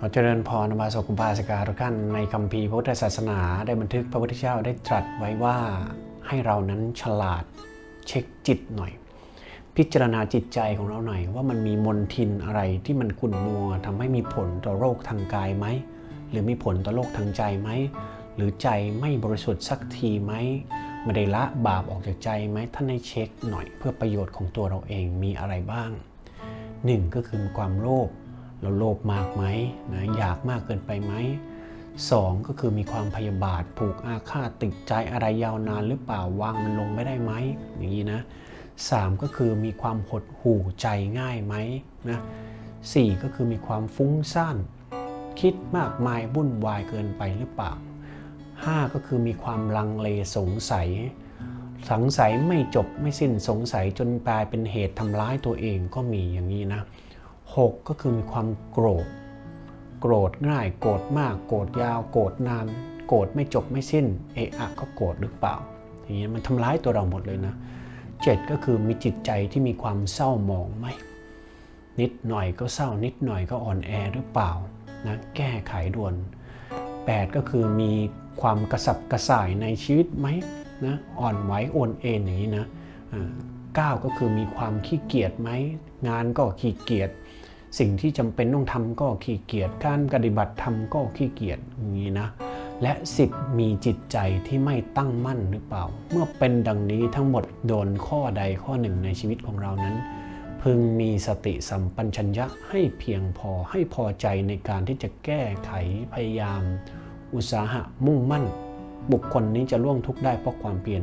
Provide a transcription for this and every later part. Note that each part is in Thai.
ขอเจริญพรนมาสกุปาสกาทุกท่านในคัมภีร์พุทธศาสนาได้บันทึกพระพุทธเจ้าได้ตรัสไว้ว่าให้เรานั้นฉลาดเช็คจิตหน่อย พิจารณาจิตใจของเราหน่อย ว่ามันมีมนทินอะไรที่มันขุ่นมัวทำให้มีผลต่อโรคทางกายไหมหรือมีผลต่อโรคทางใจไหมหรือใจไม่บริสุทธิ์สักทีไหมไม่ได้ละบาปออกจากใจไหมท่านให้เช็คหน่อยเพื่อประโยชน์ของตัวเราเองมีอะไรบ้างหนึ่งก็คือความโลภ เราโลภมากไหมนะอยากมากเกินไปไหมสองก็คือมีความพยาบาทผูกอาฆาตติดใจอะไรยาวนานหรือเปล่าวางมันลงไม่ได้ไหมอย่างนี้นะสามก็คือมีความหดหู่ใจง่ายไหมนะสี่ก็คือมีความฟุ้งซ่านคิดมากมายวุ่นวายเกินไปหรือเปล่า5ก็คือมีความลังเลสงสัย สงสัยไม่จบไม่สิ้นสงสัยจนกลายเป็นเหตุทำร้ายตัวเองก็มีอย่างนี้นะ 6 ก็คือมีความโกรธ โกรธง่าย โกรธมาก โกรธยาว โกรธนาน โกรธไม่จบไม่สิ้น เอะอะก็โกรธหรือเปล่า อย่างนี้มันทำร้ายตัวเราหมดเลยนะ 7 ก็คือมีจิตใจที่มีความเศร้าหมองไหม นิดหน่อยก็เศร้า นิดหน่อยก็อ่อนแอหรือเปล่านะแก้ไขด่วน 8 ก็คือมีความกระสับกระส่ายในชีวิตไหมนะอ่อนไหวโอนเอ็นอย่างนี้นะ อ่าเก้าก็คือมีความขี้เกียจไหมงานก็ขี้เกียจสิ่งที่จำเป็นต้องทำก็ขี้เกียจการปฏิบัติธรรมก็ขี้เกียจอย่างนี้นะและ10มีจิตใจที่ไม่ตั้งมั่นหรือเปล่า เมื่อเป็นดังนี้ทั้งหมดโดนข้อใดข้อหนึ่งในชีวิตของเรานั้น พึงมีสติสัมปัญชัญญะให้เพียงพอให้พอใจในการที่จะแก้ไขพยายาม อุตสาหะมุ่งมั่น บุคคลนี้จะล่วงทุกข์ได้เพราะความเปลี่ยน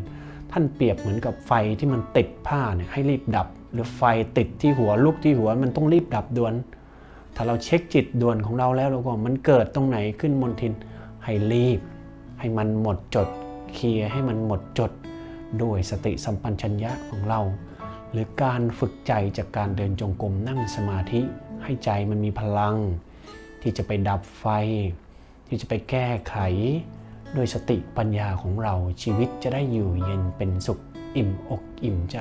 ท่านเปรียบเหมือนกับไฟที่มันติดผ้าเนี่ยให้รีบดับ หรือไฟติดที่หัวลุกที่หัวมันต้องรีบดับด่วน ถ้าเราเช็คจิตด่วนของเราแล้วเราก็มันเกิดตรงไหนขึ้นมนทินให้รีบ ให้มันหมดจดเคลียร์ให้มันหมดจดด้วยสติสัมปัญชัญญะของเรา หรือการฝึกใจจากการเดินจงกรมนั่งสมาธิ ให้ใจมันมีพลัง ที่จะไปดับไฟ ที่จะไปแก้ไข ด้วยสติปัญญาของเราชีวิตจะได้อยู่เย็นเป็นสุขอิ่มอกอิ่มใจ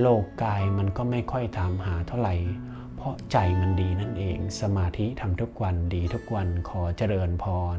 โลกกายมันก็ไม่ค่อยถามหาเท่าไหร่ เพราะใจมันดีนั่นเองสมาธิทำทุกวันดีทุกวันขอเจริญพร